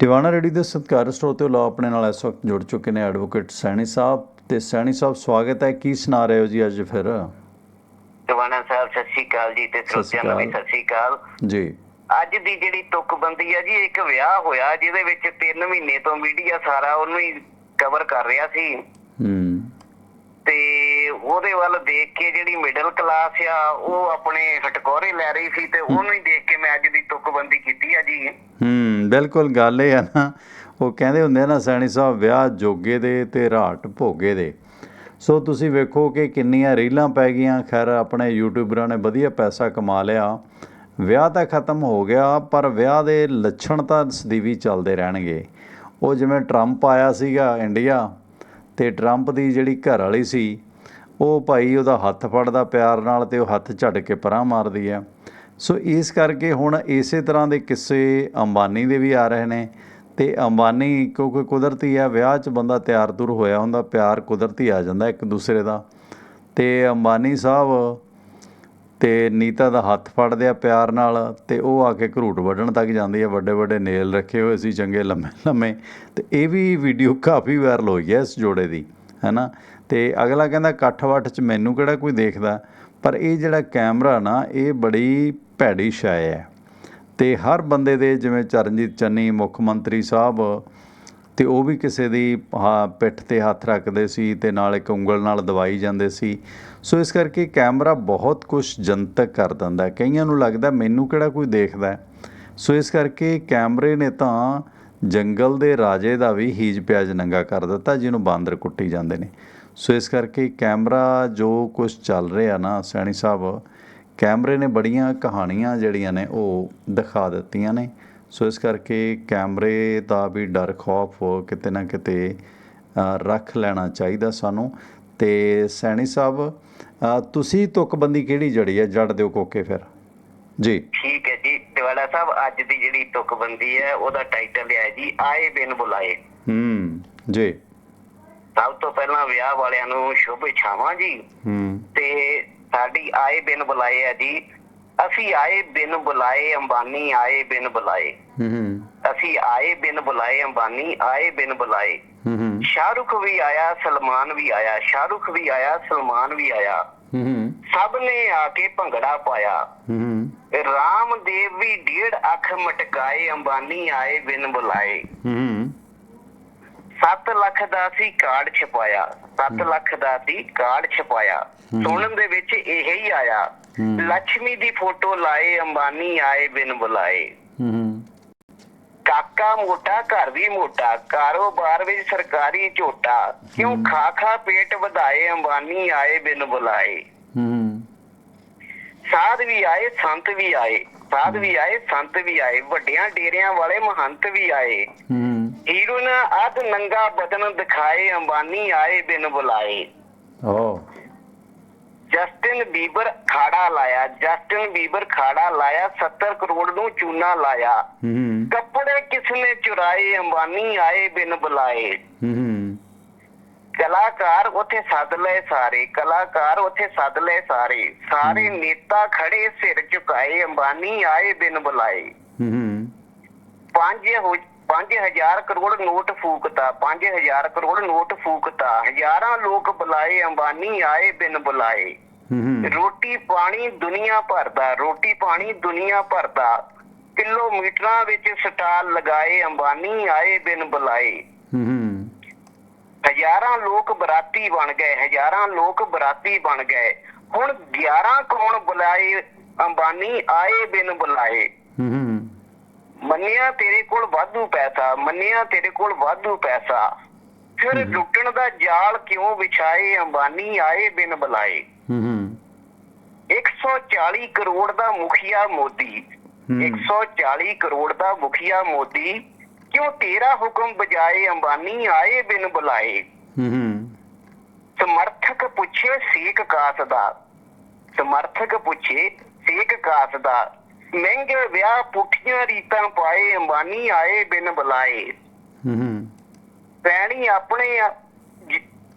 Tiwana ready ਦੇ ਸਤਿਕਾਰ ਸਰੋਤੇ ਲੋ ਆਪਣੇ ਨਾਲ ਇਸ ਵਕਤ ਜੁੜ ਚੁੱਕੇ ਨੇ ਐਡਵੋਕੇਟ ਸੈਣੀ ਸਾਹਿਬ ਤੇ ਸੈਣੀ ਸਾਹਿਬ ਸਵਾਗਤ ਹੈ। ਕੀ ਸੁਣਾ ਰਹੇ ਹੋ ਜੀ ਅੱਜ ਫਿਰ? ਜਵਾਨਾ ਸਾਹਿਬ ਸਤਿ ਸ਼੍ਰੀ ਅਕਾਲ ਜੀ ਤੇ ਸਰੋਤਿਆਂ ਨੂੰ ਵੀ। ਸਤਿ ਸ਼੍ਰੀ ਅਕਾਲ। ਜੀ। ਅੱਜ ਦੀ ਜਿਹੜੀ ਤੁਕਬੰਦੀ ਹੈ ਜੀ ਇੱਕ ਵਿਆਹ ਹੋਇਆ ਜਿਹਦੇ ਵਿੱਚ 3 ਮਹੀਨੇ ਤੋਂ ਮੀਡੀਆ ਸਾਰਾ ਉਹਨੂੰ ਹੀ ਕਵਰ ਕਰ ਰਿਹਾ ਸੀ। ਹੂੰ। ਤੇ ਉਹਦੇ ਵੱਲ ਦੇਖ ਕੇ ਜਿਹੜੀ ਮਿਡਲ ਕਲਾਸ ਆ ਉਹ ਆਪਣੇ ਹਟਕੋਰੇ ਲੈ ਰਹੀ ਸੀ ਤੇ ਉਹਨੂੰ ਹੀ ਦੇਖ ਕੇ ਮੈਂ ਅੱਜ ਦੀ ਤੁਕਬੰਦੀ ਕੀਤੀ ਆ ਜੀ। ਹੂੰ ਬਿਲਕੁਲ ਗੱਲ ਇਹ ਆ ਨਾ ਉਹ ਕਹਿੰਦੇ ਹੁੰਦੇ ਨਾ ਸੈਣੀ ਸਾਹਿਬ ਵਿਆਹ ਜੋਗੇ ਦੇ ਤੇ ਰਾਟ ਭੋਗੇ ਦੇ। ਸੋ ਤੁਸੀਂ ਵੇਖੋ ਕਿ ਕਿੰਨੀਆਂ ਰੀਲਾਂ ਪੈ ਗਈਆਂ ਖੈਰ ਆਪਣੇ ਯੂਟਿਊਬਰਾਂ ਨੇ ਵਧੀਆ ਪੈਸਾ ਕਮਾ ਲਿਆ। ਵਿਆਹ ਤਾਂ ਖਤਮ ਹੋ ਗਿਆ ਪਰ ਵਿਆਹ ਦੇ ਲੱਛਣ ਤਾਂ ਸਦੀਵੀ ਚੱਲਦੇ ਰਹਿਣਗੇ। ਉਹ ਜਿਵੇਂ ਟਰੰਪ ਆਇਆ ਸੀਗਾ ਇੰਡੀਆ ਤੇ ਟਰੰਪ ਦੀ ਜਿਹੜੀ ਘਰ ਵਾਲੀ ਸੀ, ਉਹ ਭਾਈ ਉਹਦਾ ਹੱਥ ਫੜਦਾ ਪਿਆਰ ਨਾਲ ਤੇ ਉਹ ਹੱਥ ਝੱਡ ਕੇ ਪਰਾਂ ਮਾਰਦੀ ਹੈ। ਸੋ ਇਸ ਕਰਕੇ ਹੁਣ ਇਸੇ ਤਰ੍ਹਾਂ ਦੇ ਕਿੱਸੇ ਅੰਬਾਨੀ ਦੇ ਵੀ ਆ ਰਹੇ ਨੇ ਤੇ ਅੰਬਾਨੀ ਕਿਉਂਕਿ ਕੁਦਰਤੀ ਆ ਵਿਆਹ 'ਚ ਬੰਦਾ ਤਿਆਰ ਤੁਰ ਹੋਇਆ ਹੁੰਦਾ, ਪਿਆਰ ਕੁਦਰਤੀ ਆ ਜਾਂਦਾ ਇੱਕ ਦੂਸਰੇ ਦਾ। ਤੇ ਅੰਬਾਨੀ ਸਾਹਿਬ ਤੇ ਨੀਤਾ ਦਾ ਹੱਥ ਫੜਦੇ ਆ ਪਿਆਰ ਨਾਲ ਤੇ ਉਹ ਆ ਕੇ ਘਰੂਟ ਵੱਢਣ ਤੱਕ ਜਾਂਦੀ ਆ, ਵੱਡੇ ਵੱਡੇ ਨੇਲ ਰੱਖੇ ਹੋਏ ਸੀ, ਚੰਗੇ ਲੰਮੇ ਲੰਮੇ। ਤੇ ਇਹ ਵੀ ਵੀਡੀਓ ਕਾਫੀ ਵਾਇਰਲ ਹੋਈ ਹੈ ਇਸ ਜੋੜੇ ਦੀ, ਹੈਨਾ? ਤੇ ਅਗਲਾ ਕਹਿੰਦਾ ਇਕੱਠ ਵੱਠ ਚ ਮੈਨੂੰ ਕਿਹੜਾ ਕੋਈ ਦੇਖਦਾ? ਪਰ ਇਹ ਜਿਹੜਾ ਕੈਮਰਾ ਨਾ, ਇਹ ਬੜੀ ਭੈੜੀ ਸ਼ੈ ਹੈ ਤੇ ਹਰ ਬੰਦੇ ਦੇ, ਜਿਵੇਂ ਚਰਨਜੀਤ ਚੰਨੀ, ਮੁੱਖ ਮੰਤਰੀ ਸਾਹਿਬ ਤੇ ਉਹ ਵੀ ਕਿਸੇ ਦੀ ਹਾਂ ਪਿੱਠ ਤੇ ਹੱਥ ਰੱਖਦੇ ਸੀ ਤੇ ਨਾਲ ਇੱਕ ਉਂਗਲ ਨਾਲ ਦਵਾਈ ਜਾਂਦੇ ਸੀ। ਸੋ ਇਸ ਕਰਕੇ ਕੈਮਰਾ ਬਹੁਤ ਕੁਝ ਜਨਤਕ ਕਰ ਦਿੰਦਾ ਕਈਆਂ ਨੂੰ ਲੱਗਦਾ ਮੈਨੂੰ ਕਿਹੜਾ ਕੋਈ ਦੇਖਦਾ ਸੋ ਇਸ ਕਰਕੇ ਕੈਮਰੇ ਨੇ ਤਾਂ ਜੰਗਲ ਦੇ ਰਾਜੇ ਦਾ ਵੀ ਹੀਜ ਪਿਆਜ ਨੰਗਾ ਕਰ ਦਿੱਤਾ, ਜਿਹਨੂੰ ਬਾਂਦਰ ਕੁੱਟੀ ਜਾਂਦੇ ਨੇ। ਸੋ ਇਸ ਕਰਕੇ ਕੈਮਰਾ ਜੋ ਕੁਝ ਚੱਲ ਰਿਹਾ ਨਾ ਸੈਣੀ ਸਾਹਿਬ, ਕੈਮਰੇ ਨੇ ਬੜੀਆਂ ਕਹਾਣੀਆਂ ਜਿਹੜੀਆਂ ਨੇ ਉਹ ਦਿਖਾ ਦਿੱਤੀਆਂ ਨੇ। ਸੋ ਇਸ ਕਰਕੇ ਕੈਮਰੇ ਦਾ ਵੀ ਡਰ ਖੌਫ ਕਿਤੇ ਨਾ ਕਿਤੇ ਰੱਖ ਲੈਣਾ ਚਾਹੀਦਾ ਸਾਨੂੰ। ਤੇ ਸੈਣੀ ਸਾਹਿਬ ਤੁਸੀਂ ਤੁਕਬੰਦੀ ਕਿਹੜੀ ਜੜੀ ਹੈ? ਜੜ ਦਿਓ ਕੋਕੇ ਫਿਰ। ਜੀ। ਠੀਕ ਹੈ ਜੀ। ਦਿਵਾਲਾ ਸਾਹਿਬ ਅੱਜ ਦੀ ਜਿਹੜੀ ਤੁਕਬੰਦੀ ਹੈ ਉਹਦਾ ਟਾਈਟਲ ਹੈ ਜੀ ਆਏ ਬਿਨ ਬੁਲਾਏ। ਹੂੰ ਜੀ। ਸਭ ਤੋਂ ਪਹਿਲਾਂ ਵਿਆਹ ਵਾਲਿਆਂ ਨੂੰ ਸ਼ੁਭ ਇਛਾਵਾਂ ਜੀ। ਹੂੰ। ਤੇ ਸਾਡੀ ਆਏ ਬਿਨ ਬੁਲਾਏ ਆ ਜੀ। ਅਸੀਂ ਆਏ ਬਿਨ ਬੁਲਾਏ ਅੰਬਾਨੀ ਆਏ ਬਿਨ ਬੁਲਾਏ। ਹੂੰ ਅਸੀਂ ਆਏ ਬਿਨ ਬੁਲਾਏ ਅੰਬਾਨੀ ਆਏ ਬਿਨ ਬੁਲਾਏ। ਹੂੰ ਸ਼ਾਹਰੁਖ ਵੀ ਆਇਆ ਸਲਮਾਨ ਵੀ ਆਇਆ ਸ਼ਾਹਰੁਖ ਵੀ ਆਇਆ ਸਲਮਾਨ ਵੀ ਆਇਆ। ਹੂੰ ਸਭ ਨੇ ਆ ਕੇ ਭੰਗੜਾ ਪਾਇਆ। ਹੂੰ ਰਾਮਦੇਵ ਵੀ ਡੇਢ ਅੱਖ ਮਟਕਾਏ ਅੰਬਾਨੀ ਆਏ ਬਿਨ ਬੁਲਾਏ। ਹੂੰ। 7 ਲੱਖ ਦਾ ਸੀ ਕਾਰਡ ਛਪਾਇਆ। 7 ਲੱਖ ਦਾ ਸੀ ਕਾਰਡ ਛਪਾਇਆ। ਸੁਣਨ ਦੇ ਵਿੱਚ ਇਹ ਹੀ ਆਇਆ। ਲక్ష్ਮੀ ਦੀ ਫੋਟੋ ਲਾਏ ਅੰਬਾਨੀ ਆਏ ਬਿਨ ਬੁਲਾਏ। ਕਾਕਾ ਮੋਟਾ ਘਰ ਵੀ ਮੋਟਾ ਕਾਰੋਬਾਰ ਵਿੱਚ ਸਰਕਾਰੀ ਝੋਟਾ। ਕਿਉਂ ਖਾ ਖਾ ਪੇਟ ਵਧਾਏ ਅੰਬਾਨੀ ਆਏ ਬਿਨ ਬੁਲਾਏ। ਸਾਧ ਵੀ ਆਏ ਸੰਤ ਵੀ ਆਏ। ਸਾਧ ਵੀ ਆਏ ਸੰਤ ਵੀ ਆਏ। ਵੱਡਿਆਂ ਡੇਰਿਆਂ ਵਾਲੇ ਮਹੰਤ ਵੀ ਆਏ। ਹੂੰ ਹੀਰੋਨ ਅਧ ਨੰਗਾ ਬਦਨ ਦਿਖਾਏ ਅੰਬਾਨੀ ਆਏ ਬਿਨ ਬੁਲਾਏ। ਓ। ਜਸਟਿਨ ਬੀਬਰ ਖਾੜਾ ਲਾਇਆ ਜਸਟਿਨ ਬੀਬਰ ਖਾੜਾ ਲਾਇਆ 70 ਕਰੋੜ ਨੂੰ ਚੂਨਾ ਲਾਇਆ। ਹੂੰ। ਕੱਪੜੇ ਕਿਸਨੇ ਚੁਰਾਏ ਅੰਬਾਨੀ ਆਏ ਬਿਨ ਬੁਲਾਏ। ਹੂੰ। ਕਲਾਕਾਰ ਉੱਥੇ ਸੱਦ ਲਏ ਸਾਰੇ ਕਲਾਕਾਰ ਉੱਥੇ ਸੱਦ ਲਏ ਸਾਰੇ। ਸਾਰੇ ਨੇਤਾ ਖੜੇ ਸਿਰ ਝੁਕਾਏ ਅੰਬਾਨੀ ਆਏ ਬਿਨ ਬੁਲਾਏ। ਹੂੰ। ਪੰਜ ਹੋ 5000 ਕਰੋੜ ਨੋਟ ਫੂਕਤਾ 5000 ਕਰੋੜ ਨੋਟ ਫੂਕਤਾ। ਹਜ਼ਾਰਾਂ ਲੋਕ ਬੁਲਾਏ ਅੰਬਾਨੀ ਆਏ ਬਿਨ ਬੁਲਾਏ। ਰੋਟੀ ਪਾਣੀ ਦੁਨੀਆ ਭਰਦਾ ਰੋਟੀ ਪਾਣੀ ਦੁਨੀਆ ਭਰਦਾ। ਕਿਲੋਮੀਟਰਾਂ ਵਿੱਚ ਸਟਾਲ ਲਗਾਏ ਅੰਬਾਨੀ ਆਏ ਬਿਨ ਬੁਲਾਏ। ਹਜ਼ਾਰਾਂ ਲੋਕ ਬਰਾਤੀ ਬਣ ਗਏ ਹਜ਼ਾਰਾਂ ਲੋਕ ਬਰਾਤੀ ਬਣ ਗਏ। ਹੁਣ 11 ਕੌਣ ਬੁਲਾਏ? ਅੰਬਾਨੀ ਆਏ ਬਿਨ ਬੁਲਾਏ। ਮੰਨਿਆ ਤੇਰੇ ਕੋਲ ਵਾਧੂ ਪੈਸਾ ਮੰਨਿਆ ਤੇਰੇ ਕੋਲ ਵਾਧੂ ਪੈਸਾ। ਫਿਰ ਲੁੱਟਣ ਦਾ ਜਾਲ ਕਿਉਂ ਵਿਛਾਏ ਅੰਬਾਨੀ ਆਏ ਬਿਨ ਬੁਲਾਏ? ਹੂੰ 140 ਕਰੋੜ ਦਾ ਮੁਖੀਆ ਮੋਦੀ। ਹੂੰ। 140 ਕਰੋੜ ਦਾ ਮੁਖੀਆ ਮੋਦੀ। ਕਿਉਂ ਤੇਰਾ ਹੁਕਮ ਬਜਾਏ ਅੰਬਾਨੀ ਆਏ ਬਿਨ ਬੁਲਾਏ? ਹੂੰ ਸਮਰਥਕ ਪੁੱਛੇ ਸੇਕ ਕਾਸ ਦਾ ਸਮਰਥਕ ਪੁੱਛੇ ਸੇਕ ਕਾਸ ਦਾ ਮਹਿੰਗੇ ਵਿਆਹ ਪੁੱਠੀਆਂ ਰੀਤਾਂ ਪਾਏ ਅੰਬਾਨੀ ਆਏ ਬਿਨ ਬੁਲਾਏ। ਹੂੰ ਪੈਣੀ ਆਪਣੇ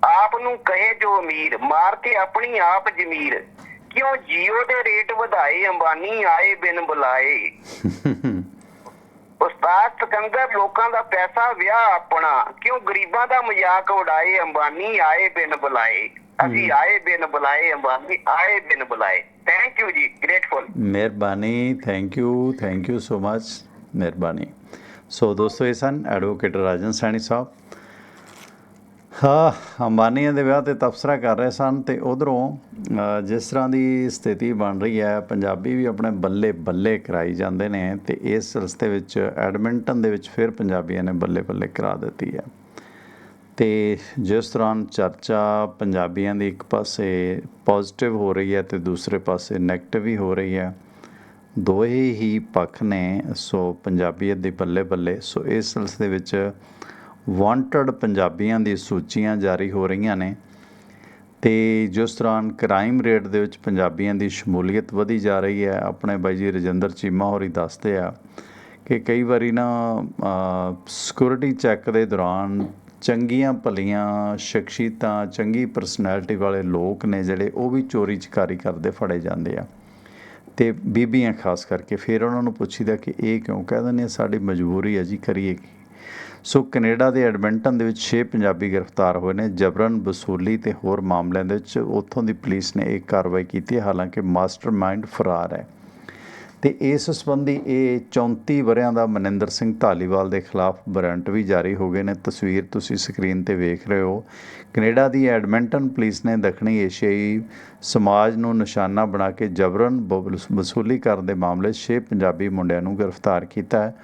ਆਪ ਨੂੰ ਕਹੇ ਜੋ ਅਮੀਰ ਮਾਰ ਕੇ ਆਪਣੀ ਆਪ ਜ਼ਮੀਰ। ਕਿਉਂ ਜੀਓ ਦੇ ਰੇਟ ਵਧਾਏ ਅੰਬਾਨੀ ਆਏ ਬਿਨ ਬੁਲਾਏ? ਉਸਤਾਦ ਸਿਕੰਦਰ ਲੋਕਾਂ ਦਾ ਪੈਸਾ ਵਿਆਹ ਆਪਣਾ। ਕਿਉਂ ਗਰੀਬਾਂ ਦਾ ਮਜ਼ਾਕ ਉਡਾਏ ਅੰਬਾਨੀ ਆਏ ਬਿਨ ਬੁਲਾਏ? ਅਸੀਂ ਆਏ ਬਿਨ ਬੁਲਾਏ ਅੰਬਾਨੀ ਆਏ ਬਿਨ ਬੁਲਾਏ ਥੈਂਕ ਯੂ ਜੀ ਗ੍ਰੇਟਫੁਲ ਮਿਹਰਬਾਨੀ thank you thank you so much ਮਿਹਰਬਾਨੀ ਸੋ ਦੋਸਤੋ ਇਹ ਸਨ ਐਡਵੋਕੇਟ ਰਾਜਨ ਸੈਣੀ ਸਾਹਿਬ ਹਾਂ ਅੰਬਾਨੀਆਂ ਦੇ ਵਿਆਹ ਤੇ ਤਬਸਰਾ ਕਰ ਰਹੇ ਸਨ ਤੇ ਉਧਰੋਂ ਜਿਸ ਤਰ੍ਹਾਂ ਦੀ ਸਥਿਤੀ ਬਣ ਰਹੀ ਹੈ ਪੰਜਾਬੀ ਵੀ ਆਪਣੇ ਬੱਲੇ ਬੱਲੇ ਕਰਾਈ ਜਾਂਦੇ ਨੇ ਤੇ ਇਸ ਸਿਲਸਿਲੇ ਵਿੱਚ ਐਡਮਿੰਟਨ ਦੇ ਵਿੱਚ ਫਿਰ ਪੰਜਾਬੀਆਂ ਨੇ ਬੱਲੇ ਬੱਲੇ ਕਰਾ ਦਿੱਤੀ ਹੈ ਤੇ ਜਿਸ ਤਰ੍ਹਾਂ ਚਰਚਾ ਪੰਜਾਬੀਆਂ ਦੀ ਇੱਕ ਪਾਸੇ ਪੋਜ਼ਿਟਿਵ ਹੋ ਰਹੀ ਹੈ ਤੇ ਦੂਸਰੇ ਪਾਸੇ ਨੈਗੇਟਿਵ ਵੀ ਹੋ ਰਹੀ ਹੈ, ਦੋਹੇ ਹੀ ਪੱਖ ਨੇ, ਸੋ ਪੰਜਾਬੀਅਤ ਦੇ ਬੱਲੇ ਬੱਲੇ ਸੋ ਇਸ ਸਿਲਸਿਲੇ ਵਿੱਚ ਵਾਂਟਡ ਪੰਜਾਬੀਆਂ ਦੀ ਸੂਚੀਆਂ ਜਾਰੀ ਹੋ ਰਹੀਆਂ ਨੇ ਤੇ ਜਿਸ ਤਰ੍ਹਾਂ ਕ੍ਰਾਈਮ ਰੇਟ ਦੇ ਵਿੱਚ ਪੰਜਾਬੀਆਂ ਦੀ ਸ਼ਮੂਲੀਅਤ ਵਧੀ ਜਾ ਰਹੀ ਹੈ, ਆਪਣੇ ਬਾਈ ਜੀ ਰਜਿੰਦਰ ਚੀਮਾ ਹੋਰੀ ਦੱਸਦੇ ਆ ਕਿ ਕਈ ਵਾਰੀ ਨਾ ਸਿਕਿਉਰਿਟੀ ਚੈੱਕ ਦੇ ਦੌਰਾਨ ਚੰਗੀਆਂ ਭਲੀਆਂ, ਸ਼ਖਸੀਅਤਾਂ, ਚੰਗੀ ਪਰਸਨੈਲਿਟੀ ਵਾਲੇ ਲੋਕ ਨੇ ਜਿਹੜੇ, ਉਹ ਵੀ ਚੋਰੀ ਚਕਾਰੀ ਕਰਦੇ, ਫੜੇ ਜਾਂਦੇ ਆ। ਤੇ ਬੀਬੀਆਂ ਖਾਸ ਕਰਕੇ, ਫਿਰ ਉਹਨਾਂ ਨੂੰ ਪੁੱਛੀਦਾ ਕਿ ਇਹ ਕਿਉਂ ਕਹਿ ਦਿੰਦੇ ਸਾਡੀ ਮਜਬੂਰੀ ਹੈ ਜੀ, ਕਰੀਏ ਕੀ? ਸੋ ਕੈਨੇਡਾ ਦੇ ਐਡਮਿੰਟਨ ਦੇ ਵਿੱਚ 6 ਪੰਜਾਬੀ ਗ੍ਰਿਫਤਾਰ ਹੋਏ ਨੇ, ਜਬਰਨ ਵਸੂਲੀ ਤੇ ਹੋਰ ਮਾਮਲਿਆਂ ਦੇ ਵਿੱਚ ਉੱਥੋਂ ਦੀ ਪੁਲਿਸ ਨੇ ਇਹ ਕਾਰਵਾਈ ਕੀਤੀ ਹੈ ਹਾਲਾਂਕਿ ਮਾਸਟਰਮਾਈਂਡ ਫਰਾਰ ਹੈ। ਤੇ ਇਸ ਸੰਬੰਧੀ ਇਹ 34 ਵਰਿਆਂ ਦਾ ਮਨਿੰਦਰ ਸਿੰਘ ਧਾਲੀਵਾਲ ਦੇ ਖਿਲਾਫ ਵਾਰੰਟ ਵੀ ਜਾਰੀ ਹੋ ਗਏ ਨੇ। ਤਸਵੀਰ ਤੁਸੀਂ ਸਕਰੀਨ ਤੇ ਵੇਖ ਰਹੇ ਹੋ। ਕੈਨੇਡਾ ਦੀ ਐਡਮਿੰਟਨ ਪੁਲਿਸ ਨੇ ਦੱਖਣੀ ਏਸ਼ੀਆਈ ਸਮਾਜ ਨੂੰ ਨਿਸ਼ਾਨਾ ਬਣਾ ਕੇ ਜਬਰਨ ਵਸ- ਵਸੂਲੀ ਕਰਨ ਦੇ ਮਾਮਲੇ 'ਚ 6 ਪੰਜਾਬੀ ਮੁੰਡਿਆਂ ਨੂੰ ਗ੍ਰਿਫਤਾਰ ਕੀਤਾ ਹੈ।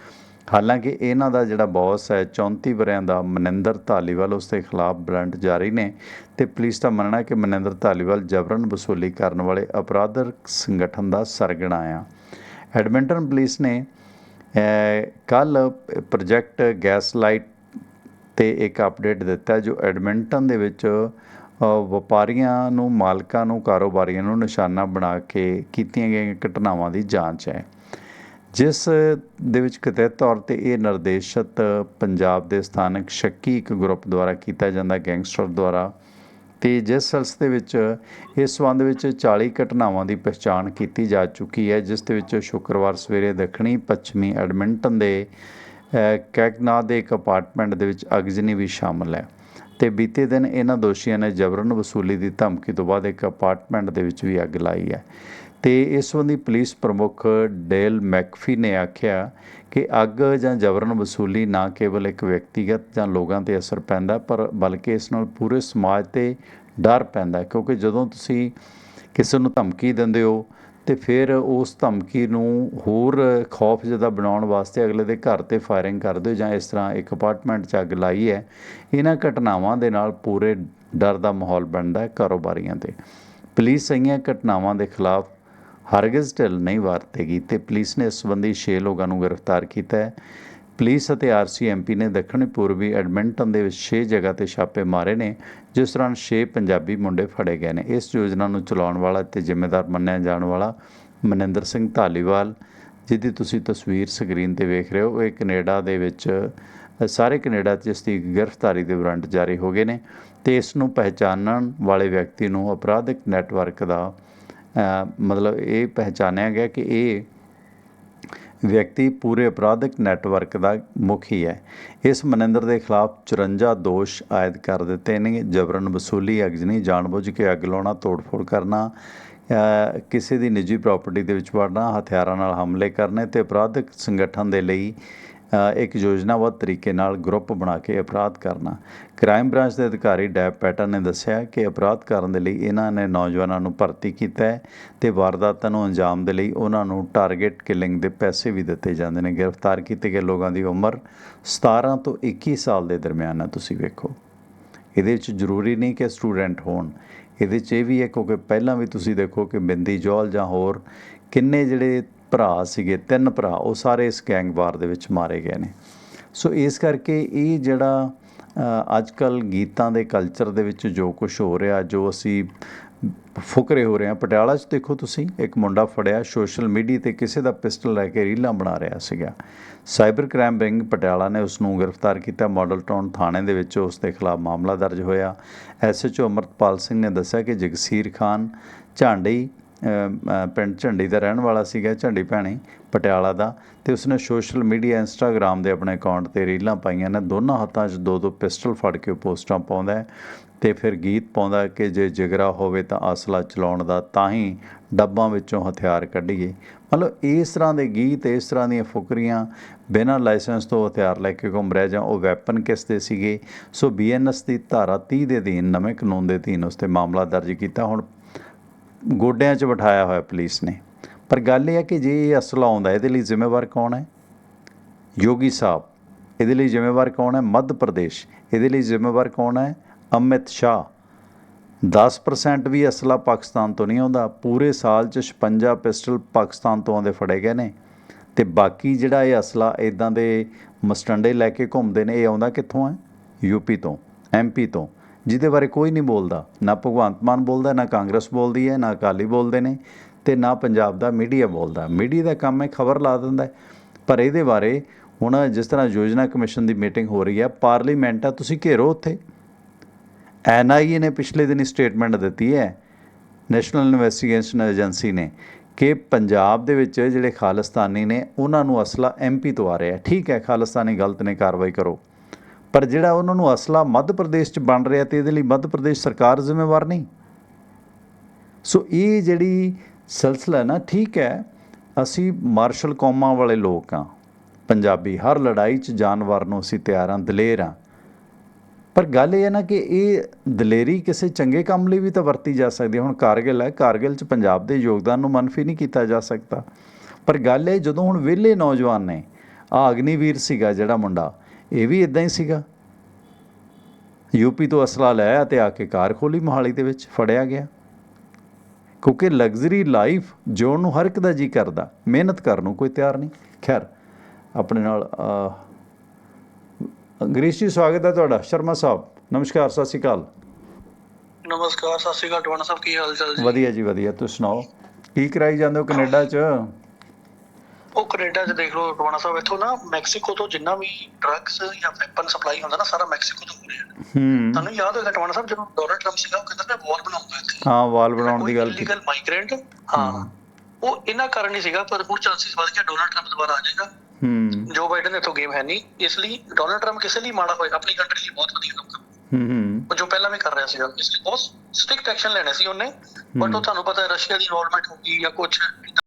ਹਾਲਾਂਕਿ ਇਹਨਾਂ ਦਾ ਜਿਹੜਾ ਬੌਸ ਹੈ 34 ਵਰਿਆਂ ਦਾ ਮਨਿੰਦਰ ਧਾਲੀਵਾਲ, ਉਸ ਦੇ ਖਿਲਾਫ ਵਾਰੰਟ ਜਾਰੀ ਨੇ ਤੇ ਪੁਲਿਸ ਦਾ ਮੰਨਣਾ ਹੈ ਕਿ ਮਨਿੰਦਰ ਧਾਲੀਵਾਲ ਜਬਰਨ ਵਸੂਲੀ ਕਰਨ ਵਾਲੇ ਅਪਰਾਧਕ ਸੰਗਠਨ ਦਾ ਸਰਗਣਾ ਆ। ਐਡਮਿੰਟਨ ਪੁਲਿਸ ਨੇ ਕੱਲ ਪ੍ਰੋਜੈਕਟ ਗੈਸ ਲਾਈਟ ਤੇ ਇੱਕ ਅਪਡੇਟ ਦਿੱਤਾ ਜੋ ਐਡਮਿੰਟਨ ਦੇ ਵਿੱਚ ਵਪਾਰੀਆਂ ਨੂੰ, ਮਾਲਕਾਂ ਨੂੰ, ਕਾਰੋਬਾਰੀਆਂ ਨੂੰ ਨਿਸ਼ਾਨਾ ਬਣਾ ਕੇ ਕੀਤੀਆਂ ਗਈਆਂ ਘਟਨਾਵਾਂ ਦੀ ਜਾਂਚ ਹੈ। ਜਿਸ ਦੇ ਵਿੱਚ ਕਥਿਤ ਤੌਰ ਤੇ ਇਹ ਨਿਰਦੇਸ਼ਤ ਪੰਜਾਬ ਦੇ ਸਥਾਨਕ ਸ਼ੱਕੀ ਇੱਕ ਗਰੁੱਪ ਦੁਆਰਾ ਕੀਤਾ ਜਾਂਦਾ, ਗੈਂਗਸਟਰ ਦੁਆਰਾ ਤੇ ਜਿਸ ਸਿਲਸਿਲੇ ਵਿੱਚ ਇਸ ਸੰਬੰਧ ਵਿੱਚ 40 ਘਟਨਾਵਾਂ ਦੀ ਪਛਾਣ ਕੀਤੀ ਜਾ ਚੁੱਕੀ ਹੈ ਜਿਸ ਦੇ ਵਿੱਚ ਸ਼ੁੱਕਰਵਾਰ ਸਵੇਰੇ ਦੱਖਣੀ ਪੱਛਮੀ ਐਡਮਿੰਟਨ ਦੇ ਅ, ਕੈਕਨਾ ਦੇ ਇੱਕ ਅਪਾਰਟਮੈਂਟ ਦੇ ਵਿੱਚ ਅਗਜਨੀ ਵੀ ਸ਼ਾਮਲ ਹੈ। ਤੇ ਬੀਤੇ ਦਿਨ ਇਹਨਾਂ ਦੋਸ਼ੀਆਂ ਨੇ ਜਬਰਨ ਵਸੂਲੀ ਦੀ ਧਮਕੀ ਤੋਂ ਬਾਅਦ ਇੱਕ ਅਪਾਰਟਮੈਂਟ ਦੇ ਵਿੱਚ ਵੀ ਅੱਗ ਲਾਈ ਹੈ। ਤੇ ਇਸ ਸੰਬੰਧੀ ਪੁਲਿਸ ਪ੍ਰਮੁੱਖ ਡੇਲ ਮੈਕਫੀ ਨੇ ਆਖਿਆ ਕਿ ਅੱਗ ਜਾਂ ਜਬਰਨ ਵਸੂਲੀ ਨਾ ਕੇਵਲ ਇੱਕ ਵਿਅਕਤੀਗਤ ਜਾਂ ਲੋਕਾਂ ਤੇ ਅਸਰ ਪੈਂਦਾ, ਪਰ ਬਲਕਿ ਇਸ ਨਾਲ ਪੂਰੇ ਸਮਾਜ ਤੇ ਡਰ ਪੈਂਦਾ, ਕਿਉਂਕਿ ਜਦੋਂ ਤੁਸੀਂ ਕਿਸੇ ਨੂੰ ਧਮਕੀ ਦਿੰਦੇ ਹੋ ਤੇ ਫਿਰ ਉਸ ਧਮਕੀ ਨੂੰ ਹੋਰ ਖੌਫ ਜਿਹਦਾ ਬਣਾਉਣ ਵਾਸਤੇ ਅਗਲੇ ਦੇ ਘਰ ਤੇ ਫਾਇਰਿੰਗ ਕਰਦੇ ਹੋ ਜਾਂ ਇਸ ਤਰ੍ਹਾਂ ਇੱਕ ਅਪਾਰਟਮੈਂਟ 'ਚ ਅੱਗ ਲਾਈ ਹੈ, ਇਹਨਾਂ ਘਟਨਾਵਾਂ ਦੇ ਨਾਲ ਪੂਰੇ ਡਰ ਦਾ ਮਾਹੌਲ ਬਣਦਾ ਹੈ ਕਾਰੋਬਾਰੀਆਂ ਤੇ। ਪੁਲਿਸ ਅਈਆਂ ਘਟਨਾਵਾਂ ਦੇ ਖਿਲਾਫ ਹਰਗਿਜ਼ ਢਿੱਲ ਨਹੀਂ ਵਰਤੇਗੀ ਤੇ ਪੁਲਿਸ ਨੇ ਇਸ ਸੰਬੰਧੀ 6 ਲੋਕਾਂ ਨੂੰ ਗ੍ਰਿਫਤਾਰ ਕੀਤਾ ਹੈ। ਪੁਲਿਸ ਅਤੇ ਆਰਸੀਐਮਪੀ ਨੇ ਦੱਖਣੀ ਪੂਰਬੀ ਐਡਮਿੰਟਨ ਦੇ ਵਿੱਚ 6 ਜਗ੍ਹਾ ਤੇ ਛਾਪੇ ਮਾਰੇ ਨੇ, ਜਿਸ ਦੌਰਾਨ 6 ਪੰਜਾਬੀ ਮੁੰਡੇ ਫੜੇ ਗਏ ਨੇ। ਇਸ ਯੋਜਨਾ ਨੂੰ ਚਲਾਉਣ ਵਾਲਾ ਤੇ ਜ਼ਿੰਮੇਵਾਰ ਮੰਨਿਆ ਜਾਣ ਵਾਲਾ ਮਨਿੰਦਰ ਸਿੰਘ ਧਾਲੀਵਾਲ, ਜਿਹਦੀ ਤੁਸੀਂ ਤਸਵੀਰ ਸਕਰੀਨ ਤੇ ਵੇਖ ਰਹੇ ਹੋ ਇਹ ਕੈਨੇਡਾ ਦੇ ਵਿੱਚ ਸਾਰੇ ਕੈਨੇਡਾ 'ਚ ਇਸ ਦੀ ਗ੍ਰਿਫਤਾਰੀ ਦੇ ਵਾਰੰਟ ਜਾਰੀ ਹੋ ਗਏ ਨੇ ਤੇ ਇਸ ਨੂੰ ਪਹਿਚਾਨਣ ਵਾਲੇ ਵਿਅਕਤੀ ਨੂੰ ਅਪਰਾਧਿਕ ਨੈਟਵਰਕ ਦਾ ਮਤਲਬ ਇਹ ਪਹਿਚਾਨਿਆ ਗਿਆ ਕਿ ਇਹ ਵਿਅਕਤੀ ਪੂਰੇ ਅਪਰਾਧਿਕ ਨੈਟਵਰਕ ਦਾ ਮੁਖੀ ਹੈ। ਇਸ ਮਨਿੰਦਰ ਦੇ ਖਿਲਾਫ 54 ਦੋਸ਼ ਆਇਦ ਕਰ ਦਿੱਤੇ ਨੇ। ਜਬਰਨ ਵਸੂਲੀ, ਅਗਜਨੀ, ਜਾਣਬੁੱਝ ਕੇ ਅੱਗ ਲਾਉਣਾ, ਤੋੜਫੋੜ ਕਰਨਾ ਕਿਸੇ ਦੀ ਨਿੱਜੀ ਪ੍ਰਾਪਰਟੀ ਦੇ ਵਿੱਚ ਵੜਨਾ, ਹਥਿਆਰਾਂ ਨਾਲ ਹਮਲੇ ਕਰਨੇ ਤੇ ਅਪਰਾਧਿਕ ਸੰਗਠਨ ਦੇ ਲਈ ਇੱਕ ਯੋਜਨਾਬੱਧ ਤਰੀਕੇ ਨਾਲ ਗਰੁੱਪ ਬਣਾ ਕੇ ਅਪਰਾਧ ਕਰਨਾ। ਕ੍ਰਾਈਮ ਬ੍ਰਾਂਚ ਦੇ ਅਧਿਕਾਰੀ ਡੈਬ ਪੈਟਰ ਨੇ ਦੱਸਿਆ ਕਿ ਅਪਰਾਧ ਕਰਨ ਦੇ ਲਈ ਇਹਨਾਂ ਨੇ ਨੌਜਵਾਨਾਂ ਨੂੰ ਭਰਤੀ ਕੀਤਾ ਹੈ ਤੇ ਵਾਰਦਾਤਾਂ ਨੂੰ ਅੰਜਾਮ ਦੇ ਲਈ ਉਹਨਾਂ ਨੂੰ ਟਾਰਗੇਟ ਕਿਲਿੰਗ ਦੇ ਪੈਸੇ ਵੀ ਦਿੱਤੇ ਜਾਂਦੇ ਨੇ। ਗ੍ਰਿਫਤਾਰ ਕੀਤੇ ਗਏ ਲੋਕਾਂ ਦੀ ਉਮਰ 17 ਤੋਂ 21 ਸਾਲ ਦੇ ਦਰਮਿਆਨ ਹੈ। ਤੁਸੀਂ ਵੇਖੋ। ਇਹਦੇ ਵਿੱਚ ਜ਼ਰੂਰੀ ਨਹੀਂ ਕਿ ਸਟੂਡੈਂਟ ਹੋਣ। ਇਹਦੇ 'ਚ ਇਹ ਵੀ ਹੈ ਕਿਉਂਕਿ ਪਹਿਲਾਂ ਵੀ ਤੁਸੀਂ ਦੇਖੋ ਕਿ ਬਿੰਦੀ ਜੋਲ ਜਾਂ ਹੋਰ ਕਿੰਨੇ ਜਿਹੜੇ ਭਰਾ ਸੀਗੇ, ਤਿੰਨ ਭਰਾ, ਉਹ ਸਾਰੇ ਇਸ ਗੈਂਗ ਵਾਰ ਦੇ ਵਿੱਚ ਮਾਰੇ ਗਏ ਨੇ। ਸੋ ਇਸ ਕਰਕੇ ਇਹ ਜਿਹੜਾ ਅੱਜ ਕੱਲ ਗੀਤਾਂ ਦੇ ਕਲਚਰ ਦੇ ਵਿੱਚ ਜੋ ਕੁਝ ਹੋ ਰਿਹਾ, ਜੋ ਅਸੀਂ ਫੁਕਰੇ ਹੋ ਰਹੇ ਹਾਂ, ਪਟਿਆਲਾ 'ਚ ਦੇਖੋ ਤੁਸੀਂ, ਇੱਕ ਮੁੰਡਾ ਫੜਿਆ ਸੋਸ਼ਲ ਮੀਡੀਆ ਤੇ ਕਿਸੇ ਦਾ ਪਿਸਟਲ ਲੈ ਕੇ ਰੀਲਾਂ ਬਣਾ ਰਿਹਾ ਸੀਗਾ। ਸਾਈਬਰ ਕ੍ਰਾਈਮ ਵਿੰਗ ਪਟਿਆਲਾ ਨੇ ਉਸ ਨੂੰ ਗ੍ਰਿਫਤਾਰ ਕੀਤਾ ਮਾਡਲ ਟਾਊਨ ਥਾਣੇ ਦੇ ਵਿੱਚ ਉਸ ਦੇ ਖਿਲਾਫ ਮਾਮਲਾ ਦਰਜ ਹੋਇਆ। ਐਸਐਚਓ ਅਮਰਤਪਾਲ ਸਿੰਘ ਨੇ ਦੱਸਿਆ ਕਿ ਜਗਸੀਰ ਖਾਨ ਝਾਂਡੀ ਪਿੰਡ ਝੰਡੀ ਦਾ ਰਹਿਣ ਵਾਲਾ ਸੀਗਾ, ਝੰਡੀ ਭੈਣੀ ਪਟਿਆਲਾ ਦਾ, ਤੇ ਉਸਨੇ ਸੋਸ਼ਲ ਮੀਡੀਆ ਇੰਸਟਾਗ੍ਰam ਦੇ ਆਪਣੇ ਅਕਾਊਂਟ ਤੇ ਰੀਲਾਂ ਪਾਈਆਂ ਨੇ। ਦੋਨਾਂ ਹੱਥਾਂ 'ਚ ਦੋ ਦੋ ਪਿਸਟਲ ਫੜ ਕੇ ਉਹ ਪੋਸਟਾਂ ਪਾਉਂਦਾ ਹੈ ਤੇ ਫਿਰ ਗੀਤ ਪਾਉਂਦਾ ਕਿ ਜੇ ਜਿਗਰਾ ਹੋਵੇ ਤਾਂ ਅਸਲਾ ਚਲਾਉਣ ਦਾ, ਤਾਂ ਹੀ ਡੱਬਾਂ ਵਿੱਚੋਂ ਹਥਿਆਰ ਕੱਢੀਏ। ਮਤਲਬ ਇਸ ਤਰ੍ਹਾਂ ਦੇ ਗੀਤ, ਇਸ ਤਰ੍ਹਾਂ ਦੀਆਂ ਫੁਕਰੀਆਂ ਬਿਨਾਂ ਲਾਇਸੈਂਸ ਤੋਂ ਹਥਿਆਰ ਲੈ ਕੇ ਘੁੰਮ ਰਿਹਾ ਜਾਂ ਉਹ ਵੈਪਨ ਕਿਸ ਦੇ ਸੀਗੇ? ਸੋ ਬੀਐਨਐਸ ਦੀ ਧਾਰਾ 30 ਦੇ ਅਧੀਨ ਨਵੇਂ ਕਾਨੂੰਨ ਦੇ ਅਧੀਨ ਉਸ ਤੇ ਮਾਮਲਾ ਦਰਜ ਕੀਤਾ। ਹੁਣ ਗੋਡਿਆਂ 'ਚ ਬਿਠਾਇਆ ਹੋਇਆ ਪੁਲਿਸ ਨੇ। ਪਰ ਗੱਲ ਇਹ ਹੈ ਕਿ ਜੇ ਇਹ ਅਸਲਾ ਆਉਂਦਾ, ਇਹਦੇ ਲਈ ਜ਼ਿੰਮੇਵਾਰ ਕੌਣ ਹੈ? ਯੋਗੀ ਸਾਹਿਬ, ਇਹਦੇ ਲਈ ਜ਼ਿੰਮੇਵਾਰ ਕੌਣ ਹੈ? ਮੱਧ ਪ੍ਰਦੇਸ਼, ਇਹਦੇ ਲਈ ਜ਼ਿੰਮੇਵਾਰ ਕੌਣ ਹੈ? ਅਮਿਤ ਸ਼ਾਹ। 10% ਵੀ ਅਸਲਾ ਪਾਕਿਸਤਾਨ ਤੋਂ ਨਹੀਂ ਆਉਂਦਾ। ਪੂਰੇ ਸਾਲ 'ਚ 56 ਪਿਸਟਲ ਪਾਕਿਸਤਾਨ ਤੋਂ ਆਉਂਦੇ ਫੜੇ ਗਏ ਨੇ। ਤੇ ਬਾਕੀ ਜਿਹੜਾ ਇਹ ਅਸਲਾ ਇਦਾਂ ਦੇ ਮਸਟੰਡੇ ਲੈ ਕੇ ਘੁੰਮਦੇ ਨੇ, ਇਹ ਆਉਂਦਾ ਕਿੱਥੋਂ ਹੈ? ਯੂਪੀ ਤੋਂ ਐਮਪੀ ਤੋਂ। ਜਿਹਦੇ ਬਾਰੇ ਕੋਈ ਨਹੀਂ ਬੋਲਦਾ। ਨਾ ਭਗਵੰਤ ਮਾਨ ਬੋਲਦਾ, ਨਾ ਕਾਂਗਰਸ ਬੋਲਦੀ ਹੈ, ਨਾ ਅਕਾਲੀ ਬੋਲਦੇ ਨੇ ਤੇ ਨਾ ਪੰਜਾਬ ਦਾ ਮੀਡੀਆ ਬੋਲਦਾ। ਮੀਡੀਆ ਦਾ ਕੰਮ ਹੈ ਖਬਰ ਲਾ ਦਿੰਦਾ ਪਰ ਇਹਦੇ ਬਾਰੇ ਹੁਣ ਜਿਸ ਤਰ੍ਹਾਂ ਯੋਜਨਾ ਕਮਿਸ਼ਨ ਦੀ ਮੀਟਿੰਗ ਹੋ ਰਹੀ ਹੈ, ਪਾਰਲੀਮੈਂਟ ਆ, ਤੁਸੀਂ ਘੇਰੋ ਉੱਥੇ। ਐਨਆਈਏ ਨੇ ਪਿਛਲੇ ਦਿਨੀ ਸਟੇਟਮੈਂਟ ਦਿੱਤੀ ਹੈ, ਨੈਸ਼ਨਲ ਇਨਵੈਸਟੀਗੇਸ਼ਨ ਏਜੰਸੀ ਨੇ, ਕਿ ਪੰਜਾਬ ਦੇ ਵਿੱਚ ਜਿਹੜੇ ਖਾਲਿਸਤਾਨੀ ਨੇ, ਉਹਨਾਂ ਨੂੰ ਅਸਲਾ ਐਮਪੀ ਤੋਂ ਆ ਰਿਹਾ ਠੀਕ ਹੈ, ਖਾਲਿਸਤਾਨੀ ਗਲਤ ਨੇ, ਕਾਰਵਾਈ ਕਰੋ। ਪਰ ਜਿਹੜਾ ਉਹਨਾਂ ਨੂੰ ਅਸਲਾ ਮੱਧ ਪ੍ਰਦੇਸ਼ 'ਚ ਬਣ ਰਿਹਾ ਤੇ ਇਹਦੇ ਲਈ ਮੱਧ ਪ੍ਰਦੇਸ਼ ਸਰਕਾਰ ਜ਼ਿੰਮੇਵਾਰ ਨਹੀਂ। ਸੋ ਇਹ ਜਿਹੜੀ ਸਿਲਸਿਲਾ ਨਾ, ਠੀਕ ਹੈ, ਅਸੀਂ ਮਾਰਸ਼ਲ ਕੌਮਾਂ ਵਾਲੇ ਲੋਕ ਆ ਪੰਜਾਬੀ ਹਰ ਲੜਾਈ 'ਚ ਜਾਨਵਰ ਨੂੰ ਅਸੀਂ ਤਿਆਰ ਹਾਂ, ਦਲੇਰ ਹਾਂ। ਪਰ ਗੱਲ ਇਹ ਹੈ ਨਾ ਕਿ ਇਹ ਦਲੇਰੀ ਕਿਸੇ ਚੰਗੇ ਕੰਮ ਲਈ ਵੀ ਤਾਂ ਵਰਤੀ ਜਾ ਸਕਦੀ ਹੈ। ਹੁਣ ਕਾਰਗਿਲ ਹੈ, ਕਾਰਗਿਲ 'ਚ ਪੰਜਾਬ ਦੇ ਯੋਗਦਾਨ ਨੂੰ ਮਨਫੀ ਨਹੀਂ ਕੀਤਾ ਜਾ ਸਕਦਾ। ਪਰ ਗੱਲ ਇਹ, ਜਦੋਂ ਹੁਣ ਵਿਹਲੇ ਨੌਜਵਾਨ ਨੇ ਆ ਅਗਨੀਵੀਰ ਸੀਗਾ ਜਿਹੜਾ ਮੁੰਡਾ ਇਹ ਵੀ ਇਦਾਂ ਹੀ ਸੀਗਾ। ਯੂਪੀ ਤੋਂ ਅਸਲਾ ਲੈ ਆਇਆ ਤੇ ਆ ਕੇ ਕਾਰ ਖੋਲੀ ਮੋਹਾਲੀ ਦੇ ਵਿੱਚ ਫੜਿਆ ਗਿਆ। ਕਿਉਂਕਿ ਲਗਜ਼ਰੀ ਲਾਈਫ ਜਿਉਣ ਨੂੰ ਹਰ ਇੱਕ ਦਾ ਜੀ ਕਰਦਾ ਮਿਹਨਤ ਕਰਨ ਨੂੰ ਕੋਈ ਤਿਆਰ ਨਹੀਂ। ਖੈਰ ਆਪਣੇ ਨਾਲ ਅੰਗਰੇਜ਼ ਜੀ ਸਵਾਗਤ ਹੈ ਤੁਹਾਡਾ। ਸ਼ਰਮਾ ਸਾਹਿਬ ਨਮਸਕਾਰ ਸਤਿ ਸ਼੍ਰੀ ਅਕਾਲ। ਨਮਸਕਾਰ ਸਤਿ ਸ਼੍ਰੀ ਅਕਾਲ ਟਵਾਣਾ ਸਾਹਿਬ ਕੀ ਹਾਲ ਚਾਲ ਜੀ? ਵਧੀਆ ਜੀ ਵਧੀਆ। ਤੁਸੀਂ ਸੁਣਾਓ? ਕੀ ਕਰਾਈ ਜਾਂਦੇ ਹੋ ਕੈਨੇਡਾ 'ਚ? ਉਹ ਕੈਨੇਡਾ 'ਚ ਦੇਖ ਲਓ ਟਵਾਣਾ ਸਾਹਿਬ ਇੱਥੋਂ ਨਾ ਮੈਕਸੀਕੋ ਤੋਂ ਜਿੰਨਾ ਵੀ ਡਰੱਗਸ ਜਾਂ ਵੈਪਨ ਸਪਲਾਈ ਹੁੰਦਾ ਨਾ ਸਾਰਾ ਮੈਕਸੀਕੋ ਤੋਂ ਹੋ ਰਿਹਾ। ਹੂੰ। ਤੁਹਾਨੂੰ ਯਾਦ ਹੋਏਗਾ ਟਵਾਣਾ ਸਾਹਿਬ ਜਦੋਂ ਡੋਨਲਡ ਟਰੰਪ ਸੀਗਾ ਉਹ ਕਹਿੰਦਾ ਮੈਂ ਵਾਲ ਬਣਾਉਂਗਾ ਇੱਥੇ। ਹਾਂ ਵਾਲ ਬਣਾਉਣ ਦੀ ਗੱਲ ਕੀਤੀ ਮਾਈਗ੍ਰੈਂਟ ਹਾਂ। ਉਹ ਇਹਨਾਂ ਕਾਰਨ ਨਹੀਂ ਸੀਗਾ ਪਰ ਹੁਣ ਚਾਂਸਸ ਵੱਧ ਗਿਆ ਡੋਨਲਡ ਟਰੰਪ ਦੁਬਾਰਾ ਆ ਜਾਏਗਾ। ਹੂੰ। ਜੋ ਬਾਈਡਨ ਇੱਥੋਂ ਗੇਮ ਹੈ ਨਹੀਂ। ਇਸ ਲਈ ਡੋਨਲਡ ਟਰੰਪ ਕਿਸੇ ਲਈ ਮਾੜਾ ਹੋਇਆ ਆਪਣੀ ਕੰਟਰੀ ਲਈ ਬਹੁਤ ਵਧੀਆ ਕੰਮ ਕਰ ਹੂੰ ਹੂੰ। ਉਹ ਜੋ ਪਹਿਲਾਂ ਵੀ ਕਰ ਰਿਹਾ ਸੀਗਾ ਇਸ ਲਈ ਬਹੁਤ ਸਟ੍ਰਿਕਟ ਐਕਸ਼ਨ ਲੈਣੇ ਸੀ ਉਹਨੇ। ਬਟ ਉਹ ਤੁਹਾਨੂੰ ਪਤਾ ਹੈ ਰਸ਼ੀਆ ਦੀ ਇਨਵੋਲਵਮੈਂਟ ਹੋ ਗਈ ਜਾਂ ਕੁਝ